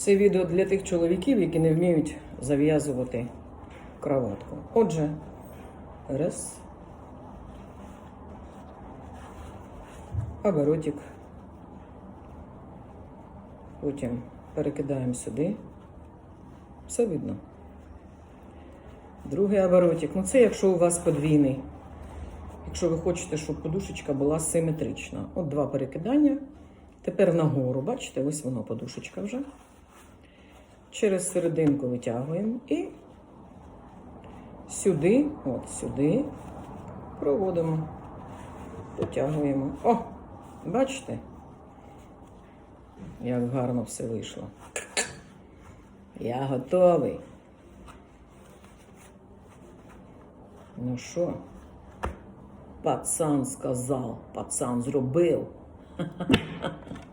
Це відео для тих чоловіків, які не вміють зав'язувати кроватку. Отже, раз. Оборотик. Потім перекидаємо сюди. Все видно. Другий оборотик. Ну це якщо у вас подвійний. Якщо ви хочете, щоб подушечка була симетрична. От два перекидання. Тепер нагору, бачите, ось воно подушечка вже. Через серединку витягуємо і сюди, от сюди проводимо, потягуємо. О, бачите? Як гарно все вийшло. Я готовий. Ну що? Пацан сказав, пацан зробив.